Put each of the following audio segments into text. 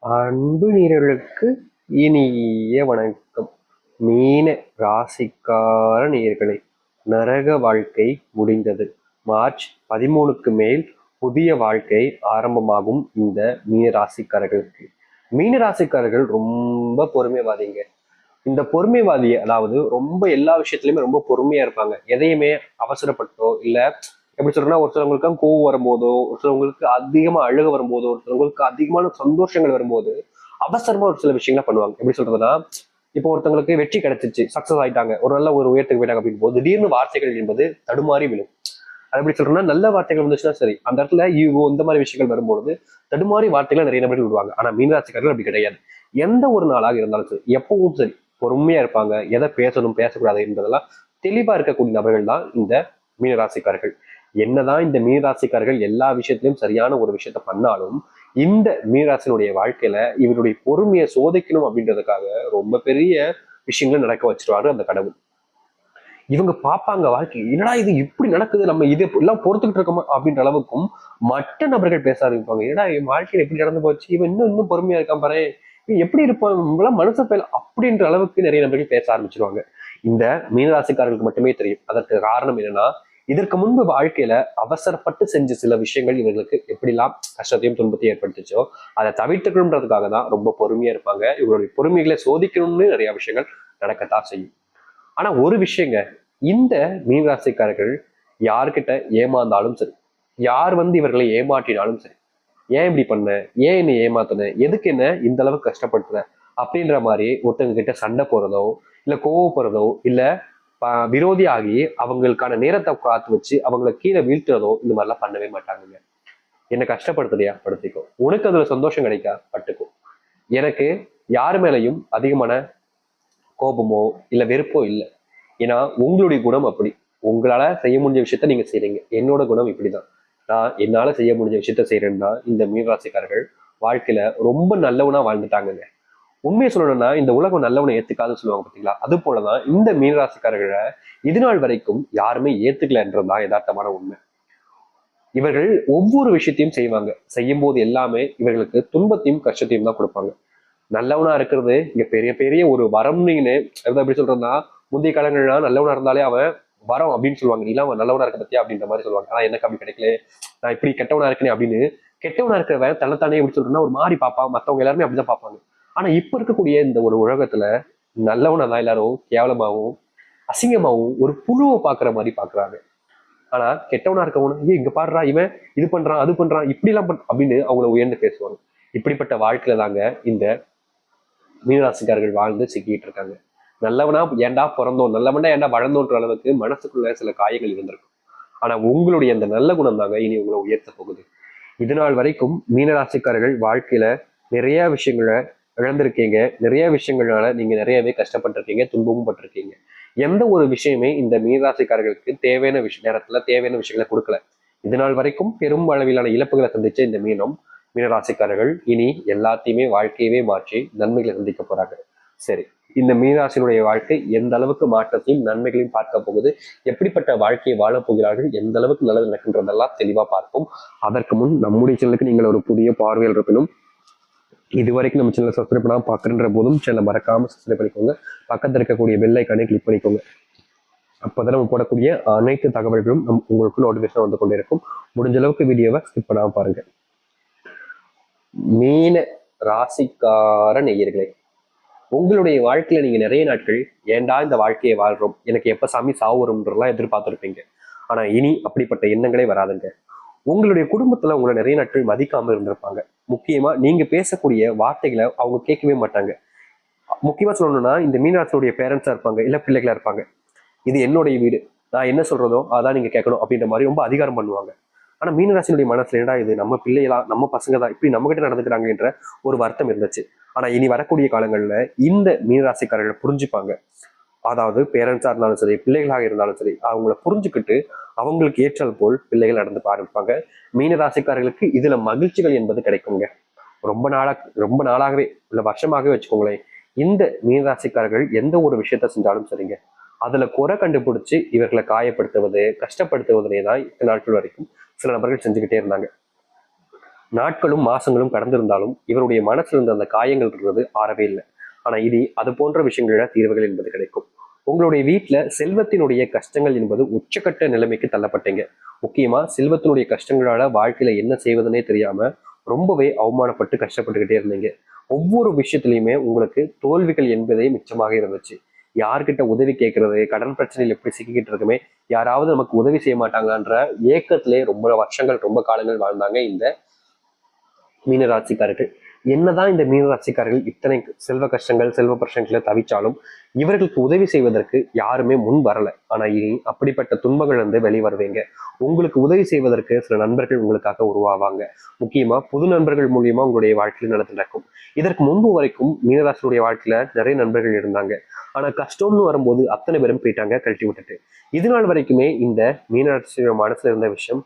அன்பு நீர்களுக்கு இனிய வணக்கம். மீன ராசிக்கார நேர்களை நரக வாழ்க்கை முடிந்தது. மார்ச் பதிமூணுக்கு மேல் புதிய வாழ்க்கை ஆரம்பமாகும் இந்த மீன ராசிக்காரர்களுக்கு. மீன ராசிக்காரர்கள் ரொம்ப பொறுமைவாதிங்க. இந்த பொறுமைவாதி அதாவது ரொம்ப எல்லா விஷயத்துலயுமே ரொம்ப பொறுமையா இருப்பாங்க. எதையுமே அவசரப்பட்டோ இல்லை எப்படி சொல்றேன்னா ஒருத்தவங்களுக்கு கோவம் வரும்போதோ ஒரு சிலவங்களுக்கு அதிகமா அழுக வரும்போதோ ஒரு சிலவங்களுக்கு அதிகமான சந்தோஷங்கள் வரும்போது அவசரமா ஒரு சில விஷயங்கள பண்ணுவாங்க. எப்படி சொல்றதுன்னா இப்போ ஒருத்தவங்களுக்கு வெற்றி கிடைச்சிச்சு சக்சஸ் ஆயிட்டாங்க ஒரு நல்ல ஒரு உயரத்துக்கு போயிட்டாங்க அப்படின்னு போது திடீர்னு வார்த்தைகள் என்பது தடுமாறி விழும். அது எப்படி சொல்றேன்னா நல்ல வார்த்தைகள் வந்துச்சுன்னா சரி அந்த இடத்துல ஈகோ இந்த மாதிரி விஷயங்கள் வரும்பொழுது தடுமாறி வார்த்தைகளை நிறைய நபர்கள் விடுவாங்க. ஆனா மீனராசிக்காரர்கள் அப்படி கிடையாது. எந்த ஒரு நாளாக இருந்தாலும் சரி எப்பவும் சரி பொறுமையா இருப்பாங்க எதை பேசணும் பேசக்கூடாது என்பதெல்லாம் தெளிவா இருக்கக்கூடிய நபர்கள் தான் இந்த மீனராசிக்காரர்கள். என்னதான் இந்த மீனராசிக்காரர்கள் எல்லா விஷயத்திலும் சரியான ஒரு விஷயத்த பண்ணாலும் இந்த மீனராசினுடைய வாழ்க்கையில இவருடைய பொறுமையை சோதிக்கணும் அப்படின்றதுக்காக ரொம்ப பெரிய விஷயங்களை நடக்க வச்சிருவாரு அந்த கடவுள். இவங்க பார்ப்பாங்க வாழ்க்கை என்னடா இது இப்படி நடக்குது? நம்ம இது எல்லாம் பொறுத்துக்கிட்டு இருக்கோமா? அப்படின்ற அளவுக்கும் மற்ற நபர்கள் பேச ஆரம்பிப்பாங்க. ஏடா என் வாழ்க்கையில எப்படி நடந்து போச்சு? இவன் இன்னும் இன்னும் பொறுமையா இருக்கான் பாரு. எப்படி இருப்பான்? இவங்களாம் மனுஷ பேர் அப்படின்ற அளவுக்கு நிறைய நபர்கள் பேச ஆரம்பிச்சிருவாங்க. இந்த மீனராசிக்காரர்களுக்கு மட்டுமே தெரியும். அதற்கு காரணம் என்னன்னா இதற்கு முன்பு வாழ்க்கையில அவசரப்பட்டு செஞ்ச சில விஷயங்கள் இவர்களுக்கு எப்படிலாம் கஷ்டத்தையும் துன்பத்தையும் ஏற்படுத்துச்சோ அதை தவிர்த்துக்கணுன்றதுக்காக தான் ரொம்ப பொறுமையா இருப்பாங்க. இவங்களுடைய பொறுமைகளை சோதிக்கணும்னு நிறைய விஷயங்கள் நடக்கத்தான் செய்யும். ஆனா ஒரு விஷயங்க இந்த மீனராசிக்காரர்கள் யார்கிட்ட ஏமாந்தாலும் சரி யார் வந்து இவர்களை ஏமாற்றினாலும் சரி ஏன் இப்படி பண்ண ஏன் என்னை ஏமாத்தின எதுக்கு என்ன இந்த அளவுக்கு கஷ்டப்படுத்துன அப்படின்ற மாதிரி ஒருத்தங்க கிட்ட சண்டை போறதோ இல்ல கோவப்படுறதோ இல்ல விரோதியாகி அவங்களுக்கான நேரத்தை காத்து வச்சு அவங்கள கீழே வீழ்த்துறதோ இந்த மாதிரிலாம் பண்ணவே மாட்டாங்க என்ன கஷ்டப்படுத்துறியா? படுத்திக்கோ. உனக்கு அதுல சந்தோஷம் கிடைக்கா? பட்டுக்கும் எனக்கு யார் மேலையும் அதிகமான கோபமோ இல்ல வெறுப்போ இல்லை. ஏன்னா உங்களுடைய குணம் அப்படி. உங்களால செய்ய முடிஞ்ச விஷயத்த நீங்க செய்றீங்க. என்னோட குணம் இப்படிதான். நான் என்னால செய்ய முடிஞ்ச விஷயத்த செய்யறேன்னா இந்த மீனராசிக்காரர்கள் வாழ்க்கையில ரொம்ப நல்லவனா வாழ்ந்துட்டாங்கங்க. உண்மையை சொல்லணும்னா இந்த உலகம் நல்லவனை ஏத்துக்காதுன்னு சொல்லுவாங்க பார்த்தீங்களா? அது போலதான் இந்த மீனராசிக்காரர்களை இது நாள் வரைக்கும் யாருமே ஏத்துக்கலன்றதுதான் யதார்த்தமான உண்மை. இவர்கள் ஒவ்வொரு விஷயத்தையும் செய்வாங்க. செய்யும் போது எல்லாமே இவர்களுக்கு துன்பத்தையும் கஷ்டத்தையும் தான் கொடுப்பாங்க. நல்லவனா இருக்கிறது இங்க பெரிய பெரிய ஒரு வரம்னு எப்படி சொல்றதுன்னா முந்தைய காலங்கள்லாம் நல்லவனா இருந்தாலே அவன் வரம் அப்படின்னு சொல்லுவாங்க. நீ அவன் நல்லவனா இருக்க பத்தியா அப்படின்ற மாதிரி சொல்லுவாங்க. ஆனா எனக்கு அப்படி கிடைக்கல. நான் இப்படி கெட்டவனா இருக்கேன் அப்படின்னு கெட்டவனா இருக்கிறவன் தன்னைத்தானே எப்படி சொல்றேன்னா ஒரு மாதிரி பார்ப்பான். மத்தவங்க எல்லாருமே அப்படிதான் பார்ப்பாங்க. ஆனா இப்ப இருக்கக்கூடிய இந்த ஒரு உலகத்துல நல்லவனா தான் எல்லாரும் கேவலமாகவும் அசிங்கமாகவும் ஒரு புழுவை பாக்குற மாதிரி பாக்குறாங்க ஆனா கெட்டவனா இருக்கவனும் ஏ இங்க பாடுறா இவன் இது பண்றான் அது பண்றான் இப்படி எல்லாம் பண் அப்படின்னு அவங்கள உயர்ந்து பேசுவாங்க. இப்படிப்பட்ட வாழ்க்கையில தாங்க இந்த மீனராசிக்காரர்கள் வாழ்ந்து சிக்கிட்டு இருக்காங்க. நல்லவனா ஏன்டா பிறந்தோம் நல்லவனா ஏண்டா வளர்ந்தோன்ற அளவுக்கு மனசுக்குள்ள சில காயங்கள் இருந்திருக்கும். ஆனா உங்களுடைய அந்த நல்ல குணம் தாங்க இனி உங்களை உயர்த்த போகுது. இது நாள் வரைக்கும் மீனராசிக்காரர்கள் வாழ்க்கையில நிறைய விஷயங்களை இழந்திருக்கீங்க. நிறைய விஷயங்களால நீங்க நிறையவே கஷ்டப்பட்டிருக்கீங்க துன்பமும் பட்டிருக்கீங்க. எந்த ஒரு விஷயமே இந்த மீனராசிக்காரர்களுக்கு தேவையான விஷய நேரத்துல தேவையான விஷயங்களை கொடுக்கல. இதனால் வரைக்கும் பெரும் அளவிலான இழப்புகளை சந்திச்ச இந்த மீனம் மீனராசிக்காரர்கள் இனி எல்லாத்தையுமே வாழ்க்கையவே மாற்றி நன்மைகளை சந்திக்க போறாங்க. சரி இந்த மீனராசினுடைய வாழ்க்கை எந்த அளவுக்கு மாற்றத்தையும் நன்மைகளையும் பார்க்க போகுது எப்படிப்பட்ட வாழ்க்கையை வாழப் போகிறார்கள் எந்த அளவுக்கு நல்லது நடக்கின்றதெல்லாம் தெளிவா பார்ப்போம். அதற்கு முன் நம்முடைய சேனலுக்கு நீங்கள் ஒரு புதிய பார்வையில் இருப்பினும் இது வரைக்கும் நம்ம சேனலை சப்ஸ்கிரைப் பண்ணாமல் பார்க்குற போதும் சேனலை மறக்காமல் சப்ஸ்கிரைப் பண்ணிக்கோங்க. பக்கத்தில் இருக்கக்கூடிய பெல் ஐக்கானே கிளிக் பண்ணிக்கோங்க. அப்போதான் நம்ம போடக்கூடிய அனைத்து தகவல்களும் நம் உங்களுக்கு நோட்டிஃபிகேஷன் வந்து கொண்டே இருக்கும் முடிஞ்ச அளவுக்கு வீடியோவை ஸ்கிப் பண்ணாம பாருங்க. மீன ராசிக்கார நெய்யர்களே உங்களுடைய வாழ்க்கையில நீங்க நிறைய நாட்கள் ஏண்டா இந்த வாழ்க்கையை வாழ்றோம்? எனக்கு எப்ப சாமி சாவுறோம்ன்றலாம் எதிர்பார்த்துருப்பீங்க. ஆனா இனி அப்படிப்பட்ட எண்ணங்களே வராதுங்க. உங்களுடைய குடும்பத்துல உங்களை நிறைய நாட்கள் மதிக்காமல் இருந்திருப்பாங்க. முக்கியமா நீங்க பேசக்கூடிய வார்த்தைகளை அவங்க கேட்கவே மாட்டாங்க. முக்கியமா சொல்லணும்னா இந்த மீனாட்சியுடைய பேரண்ட்ஸா இருப்பாங்க இல்ல பிள்ளைகளா இருப்பாங்க. இது என்னுடைய வீடு. நான் என்ன சொல்றதோ அதான் நீங்க கேட்கணும் அப்படின்ற மாதிரி ரொம்ப அதிகாரம் பண்ணுவாங்க. ஆனா மீனராசினுடைய மனசுல என்னடா இது? நம்ம பிள்ளைகளா நம்ம பசங்க தான் இப்படி நம்ம கிட்ட நடந்துக்கிறாங்கன்ற ஒரு வருத்தம் இருந்துச்சு. ஆனா இனி வரக்கூடிய காலங்கள்ல இந்த மீனராசிக்காரர்கள் புரிஞ்சுப்பாங்க. அதாவது பேரண்ட்ஸா இருந்தாலும் சரி பிள்ளைகளாக இருந்தாலும் சரி அவங்கள புரிஞ்சுக்கிட்டு அவங்களுக்கு ஏற்றால் போல் பிள்ளைகள் நடந்து ஆரம்பிப்பாங்க மீனராசிக்காரர்களுக்கு இதுல மகிழ்ச்சிகள் என்பது கிடைக்குங்க ரொம்ப நாளா ரொம்ப நாளாகவே இல்ல வருஷமாகவே வச்சுக்கோங்களேன். இந்த மீனராசிக்காரர்கள் எந்த ஒரு விஷயத்த செஞ்சாலும் சரிங்க. அதுல குறை கண்டுபிடிச்சு இவர்களை காயப்படுத்துவது கஷ்டப்படுத்துவதே தான் இத்தனை நாட்கள் வரைக்கும் சில நபர்கள் செஞ்சுக்கிட்டே இருந்தாங்க. நாட்களும் மாசங்களும் கடந்திருந்தாலும் இவருடைய மனசுல இருந்த அந்த காயங்கள் இருக்கிறது ஆறவே இல்லை. ஆனா இது அது போன்ற விஷயங்களோட தீர்வுகள் என்பது கிடைக்கும். உங்களுடைய வீட்டில் செல்வத்தினுடைய கஷ்டங்கள் என்பது உச்சக்கட்ட நிலைமைக்கு தள்ளப்பட்டீங்க. முக்கியமாக செல்வத்தினுடைய கஷ்டங்களால் வாழ்க்கையில் என்ன செய்வதுனே தெரியாமல் ரொம்பவே அவமானப்பட்டு கஷ்டப்பட்டுக்கிட்டே இருந்தீங்க. ஒவ்வொரு விஷயத்துலையுமே உங்களுக்கு தோல்விகள் என்பதே மிச்சமாக இருந்துச்சு. யார்கிட்ட உதவி கேட்கறது கடன் பிரச்சனையில் எப்படி சிக்கிக்கிட்டு இருக்குமே யாராவது நமக்கு உதவி செய்ய மாட்டாங்கன்ற ஏக்கத்திலே ரொம்ப வருஷங்கள் ரொம்ப காலங்கள் வாழ்ந்தாங்க இந்த மீனராசிக்காரர்கள். என்னதான் இந்த மீனராசிக்காரர்கள் இத்தனை செல்வ கஷ்டங்கள் செல்வ பிரச்சனைகளை தவிச்சாலும் இவர்களுக்கு உதவி செய்வதற்கு யாருமே முன் வரல. ஆனா இனி அப்படிப்பட்ட துன்பங்கள் வந்து வெளிவருவீங்க. உங்களுக்கு உதவி செய்வதற்கு சில நண்பர்கள் உங்களுக்காக உருவாவாங்க. முக்கியமா புது நண்பர்கள் மூலியமா உங்களுடைய வாழ்க்கையில் நடந்து நடக்கும். இதற்கு முன்பு வரைக்கும் மீனராசியுடைய வாழ்க்கையில நிறைய நண்பர்கள் இருந்தாங்க. ஆனா கஷ்டம்னு வரும்போது அத்தனை பேரும் போயிட்டாங்க கழட்டி விட்டுட்டு. இது நாள் வரைக்குமே இந்த மீனராசியோட மனசுல இருந்த விஷயம்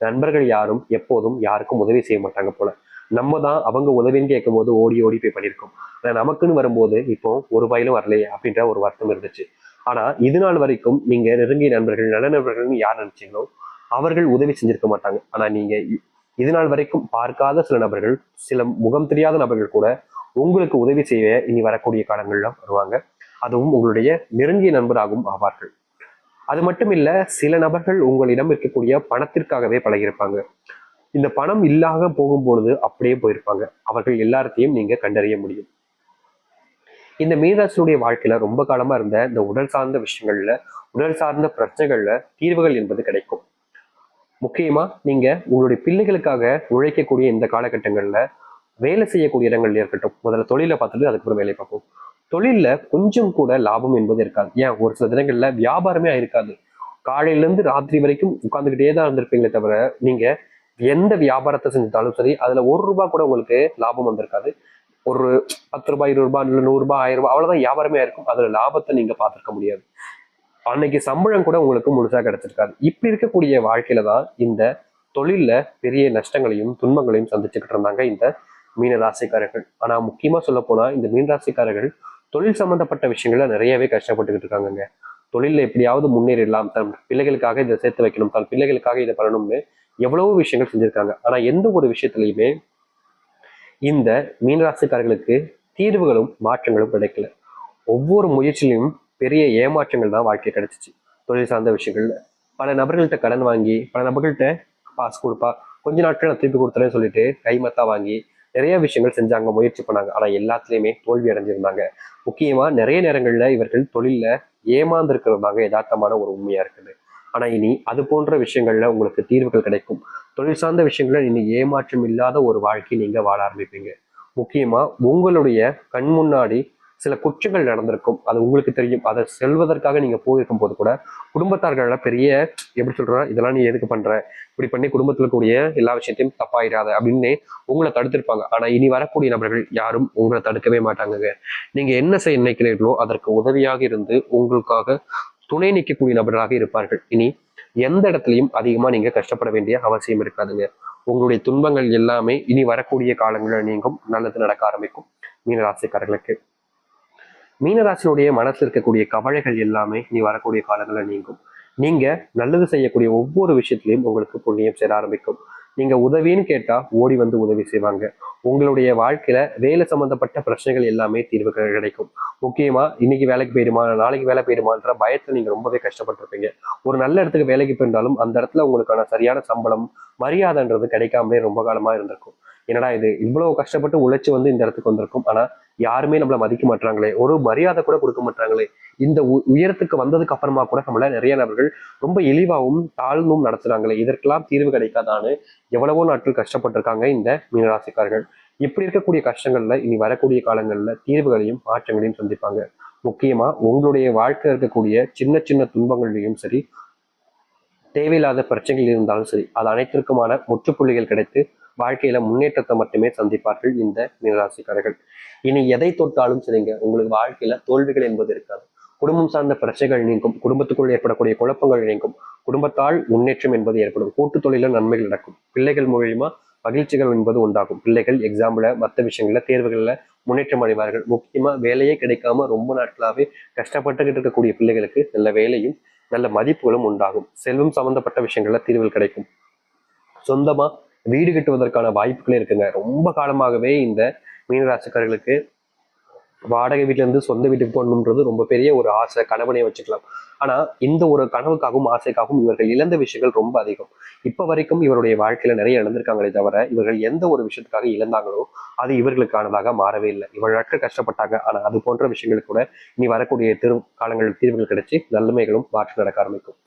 நண்பர்கள் யாரும் எப்போதும் யாருக்கும் உதவி செய்ய மாட்டாங்க போல. நம்ம தான் அவங்க உதவின்னு கேட்கும் போது ஓடி ஓடி போய் பண்ணியிருக்கோம். ஆனா நமக்குன்னு வரும்போது இப்போ ஒரு ரூபாயிலும் வரலையே அப்படின்ற ஒரு வருத்தம் இருந்துச்சு. ஆனா இது நாள் வரைக்கும் நீங்க நெருங்கிய நண்பர்கள் நல்ல நண்பர்கள்னு யார் நினைச்சீங்களோ அவர்கள் உதவி செஞ்சிருக்க மாட்டாங்க. ஆனா நீங்க இது நாள் வரைக்கும் பார்க்காத சில நபர்கள் சில முகம் தெரியாத நபர்கள் கூட உங்களுக்கு உதவி செய்ய இனி வரக்கூடிய காலங்களில் வருவாங்க. அதுவும் உங்களுடைய நெருங்கிய நண்பராகவும் ஆவார்கள். அது மட்டும் இல்ல சில நபர்கள் உங்களிடம் இருக்கக்கூடிய பணத்திற்காகவே பழகியிருப்பாங்க. இந்த பணம் இல்லாத போகும்பொழுது அப்படியே போயிருப்பாங்க. அவர்கள் எல்லாத்தையும் நீங்க கண்டறிய முடியும். இந்த மீனராசினுடைய வாழ்க்கையில ரொம்ப காலமா இருந்த இந்த உடல் சார்ந்த விஷயங்கள்ல உடல் சார்ந்த பிரச்சனைகள்ல தீர்வுகள் என்பது கிடைக்கும். முக்கியமா நீங்க உங்களுடைய பிள்ளைகளுக்காக உழைக்கக்கூடிய இந்த காலகட்டங்கள்ல வேலை செய்யக்கூடிய இடங்கள்ல இருக்கட்டும். முதல்ல தொழிலை பார்த்துட்டு அதுக்கப்புறம் வேலை பார்ப்போம். தொழில்ல கொஞ்சம் கூட லாபம் என்பது இருக்காது. ஏன்? ஒரு சில தினங்கள்ல வியாபாரமே ஆயிருக்காது. காலையில இருந்து ராத்திரி வரைக்கும் உட்கார்ந்துகிட்டே தான் இருந்திருப்பீங்களே தவிர நீங்க எந்த வியாபாரத்தை செஞ்சாலும் சரி அதுல ஒரு ரூபாய் கூட உங்களுக்கு லாபம் வந்திருக்காது. ஒரு பத்து ரூபாய் இருபது ரூபாய் இல்லை நூறு ரூபாய் ஆயிரம் ரூபாய் அவ்வளவுதான் வியாபாரமே இருக்கும். அதுல லாபத்தை நீங்க பார்த்துருக்க முடியாது. அன்னைக்கு சம்பளம் கூட உங்களுக்கு முழுசா கிடைச்சிருக்காது. இப்படி இருக்கக்கூடிய வாழ்க்கையில தான் இந்த தொழிலில் பெரிய நஷ்டங்களையும் துன்பங்களையும் சந்திச்சுக்கிட்டு இருந்தாங்க இந்த மீனராசிக்காரர்கள். ஆனா முக்கியமா சொல்ல போனா இந்த மீனராசிக்காரர்கள் தொழில் சம்பந்தப்பட்ட விஷயங்கள்ல நிறையவே கஷ்டப்பட்டுக்கிட்டு இருக்காங்கங்க. தொழிலில் எப்படியாவது முன்னேறிடலாம். தன் பிள்ளைகளுக்காக இதை சேர்த்து வைக்கணும் தன் பிள்ளைகளுக்காக இதை பண்ணணும்னு எவ்வளவோ விஷயங்கள் செஞ்சுருக்காங்க. ஆனால் எந்த ஒரு விஷயத்துலையுமே இந்த மீனராசிக்காரர்களுக்கு தீர்வுகளும் மாற்றங்களும் கிடைக்கல. ஒவ்வொரு முயற்சியிலும் பெரிய ஏமாற்றங்கள் தான் வாழ்க்கை கிடைச்சிச்சு. தொழில் சார்ந்த விஷயங்கள்ல. பல நபர்கள்ட்ட கடன் வாங்கி பல நபர்கள்ட்ட பாஸ் கொடுப்பா கொஞ்ச நாட்கள் நான் திருப்பி கொடுத்துறேன்னு சொல்லிட்டு கைமத்தா வாங்கி நிறைய விஷயங்கள் செஞ்சாங்க முயற்சி பண்ணாங்க. ஆனா எல்லாத்துலயுமே தோல்வி அடைஞ்சிருந்தாங்க. முக்கியமா நிறைய நேரங்கள்ல இவர்கள் தொழில்ல ஏமாந்திருக்கிறது யதார்த்தமான ஒரு உண்மையா இருக்குது. ஆனால் இனி அது போன்ற விஷயங்களில் உங்களுக்கு தீர்வுகள் கிடைக்கும். தொழில் சார்ந்த விஷயங்களில் இனி ஏமாற்றம் இல்லாத ஒரு வாழ்க்கையை நீங்கள் வாழ ஆரம்பிப்பீங்க. முக்கியமாக உங்களுடைய கண் முன்னாடி சில குற்றங்கள் நடந்திருக்கும். அது உங்களுக்கு தெரியும். அதை செல்வதற்காக நீங்கள் போயிருக்கும் போது கூட குடும்பத்தார்கள பெரிய எப்படி சொல்றா இதெல்லாம் நீ எதுக்கு பண்ணுற இப்படி பண்ணி குடும்பத்தில் கூடிய எல்லா விஷயத்தையும் தப்பாயிடாத அப்படின்னு உங்களை தடுத்திருப்பாங்க. ஆனால் இனி வரக்கூடிய நபர்கள் யாரும் உங்களை தடுக்கவே மாட்டாங்க நீங்க என்ன செய்ய நினைக்கிறீர்களோ அதற்கு உதவியாக இருந்து உங்களுக்காக துணை நிற்கக்கூடிய நபர்களாக இருப்பார்கள். இனி எந்த இடத்துலையும் அதிகமா நீங்க கஷ்டப்பட வேண்டிய அவசியம் இருக்காதுங்க. உங்களுடைய துன்பங்கள் எல்லாமே இனி வரக்கூடிய காலங்களில் நீங்கும் நல்லது நடக்க ஆரம்பிக்கும். மீனராசிக்காரர்களுக்கு. மீனராசினுடைய மனசில் இருக்கக்கூடிய கவலைகள் எல்லாமே இனி வரக்கூடிய காலங்களில் நீங்கும். நீங்க நல்லது செய்யக்கூடிய ஒவ்வொரு விஷயத்திலையும் உங்களுக்கு புண்ணியம் சேர ஆரம்பிக்கும். நீங்க உதவின்னு கேட்டா ஓடி வந்து உதவி செய்வாங்க. உங்களுடைய வாழ்க்கையில வேலை சம்பந்தப்பட்ட பிரச்சனைகள் எல்லாமே தீர்வு கிடைக்கும். முக்கியமா இன்னைக்கு வேலைக்கு போயிடுமா நாளைக்கு வேலை போயிடுமான்ற பயத்துல நீங்க ரொம்பவே கஷ்டப்பட்டிருப்பீங்க. ஒரு நல்ல இடத்துக்கு வேலைக்கு போயிருந்தாலும் அந்த இடத்துல உங்களுக்கான சரியான சம்பளம் மரியாதைன்றது கிடைக்காமலே ரொம்ப காலமா இருந்திருக்கும். என்னடா இது? இவ்வளவு கஷ்டப்பட்டு உழைச்சி வந்து இந்த இடத்துக்கு வந்திருக்கும். ஆனா யாருமே நம்மளை மதிக்க மாட்டாங்களே ஒரு மரியாதை கூட கொடுக்க மாட்டாங்களே இந்த உ- உயரத்துக்கு வந்ததுக்கு அப்புறமா கூட நம்மள நிறைய நபர்கள் ரொம்ப இழிவாகவும் தாழ்ந்தும் நடத்துறாங்களே. இதற்கெல்லாம் தீர்வு கிடைக்காதான்னு எவ்வளவோ நாட்கள் கஷ்டப்பட்டிருக்காங்க இந்த மீனராசிக்காரர்கள். இப்படி இருக்கக்கூடிய கஷ்டங்கள்ல இனி வரக்கூடிய காலங்கள்ல தீர்வுகளையும் மாற்றங்களையும் சந்திப்பாங்க. முக்கியமா உங்களுடைய வாழ்க்கையில் இருக்கக்கூடிய சின்ன சின்ன துன்பங்களையும் சரி தேவையில்லாத பிரச்சனைகள் இருந்தாலும் சரி அது அனைத்திற்குமான முற்றுப்புள்ளிகள் கிடைத்து வாழ்க்கையில முன்னேற்றத்தை மட்டுமே சந்திப்பார்கள் இந்த மீனராசிக்காரர்கள். இனி எதை தொட்டாலும் சரிங்க உங்களுக்கு வாழ்க்கையில தோல்விகள் என்பது இருக்காது. குடும்பம் சார்ந்த பிரச்சனைகள் நீங்கும் குடும்பத்துக்குள் ஏற்படக்கூடிய குழப்பங்கள் நீங்கும் குடும்பத்தால் முன்னேற்றம் என்பது ஏற்படும் கூட்டு தொழில நன்மைகள் நடக்கும் பிள்ளைகள் மூலியமா மகிழ்ச்சிகள் என்பது உண்டாகும். பிள்ளைகள் எக்ஸாம்ல மற்ற விஷயங்கள்ல தேர்வுகள்ல முன்னேற்றம் அடைவார்கள். முக்கியமா வேலையே கிடைக்காம ரொம்ப நாட்களாவே கஷ்டப்பட்டுக்கிட்டு இருக்கக்கூடிய பிள்ளைகளுக்கு நல்ல வேலையும் நல்ல மதிப்புகளும் உண்டாகும். செல்வம் சம்பந்தப்பட்ட விஷயங்கள்ல தீர்வுகள் கிடைக்கும். சொந்தமா வீடு கட்டுவதற்கான வாய்ப்புகளே இருக்குங்க. ரொம்ப காலமாகவே இந்த மீனராசிக்காரர்களுக்கு வாடகை வீட்டிலேருந்து சொந்த வீட்டுக்கு போகணுன்றது ரொம்ப பெரிய ஒரு ஆசை கனவனை வச்சுக்கலாம். ஆனால் இந்த ஒரு கனவுக்காகவும் ஆசைக்காகவும் இவர்கள் இழந்த விஷயங்கள் ரொம்ப அதிகம். இப்போ வரைக்கும் இவருடைய வாழ்க்கையில் நிறைய இழந்திருக்காங்களே தவிர இவர்கள் எந்த ஒரு விஷயத்துக்காக இழந்தாங்களோ அது இவர்களுக்கானதாக மாறவே இல்லை. இவர்கள் நாட்கள் கஷ்டப்பட்டாங்க. ஆனால் அது போன்ற விஷயங்கள் கூட இனி வரக்கூடிய திரு காலங்களில் தீர்வுகள் கிடைச்சி நன்மைகளும் மாற்றி நடக்க ஆரம்பிக்கும்.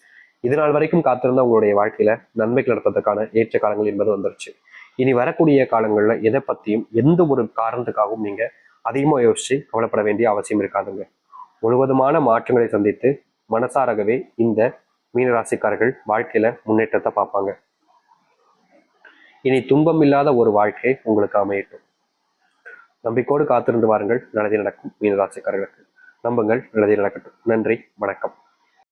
இது நாள் வரைக்கும் காத்திருந்த உங்களுடைய வாழ்க்கையில நன்மைகள் நடப்பதற்கான ஏற்ற காலங்கள் என்பது வந்துருச்சு. இனி வரக்கூடிய காலங்கள்ல எதை பத்தியும் எந்த ஒரு காரணத்துக்காகவும் நீங்க அதிகமாக யோசிச்சு கவலைப்பட வேண்டிய அவசியம் இருக்காதுங்க. முழுவதுமான மாற்றங்களை சந்தித்து மனசாரகவே இந்த மீனராசிக்காரர்கள் வாழ்க்கையில முன்னேற்றத்தை பார்ப்பாங்க. இனி துன்பம் இல்லாத ஒரு வாழ்க்கை உங்களுக்கு அமையட்டும். நம்பிக்கோடு காத்திருந்து வாருங்கள். நல்லதே நடக்கும் மீனராசிக்காரர்களுக்கு. நம்புங்கள். நல்லதே நடக்கட்டும். நன்றி. வணக்கம்.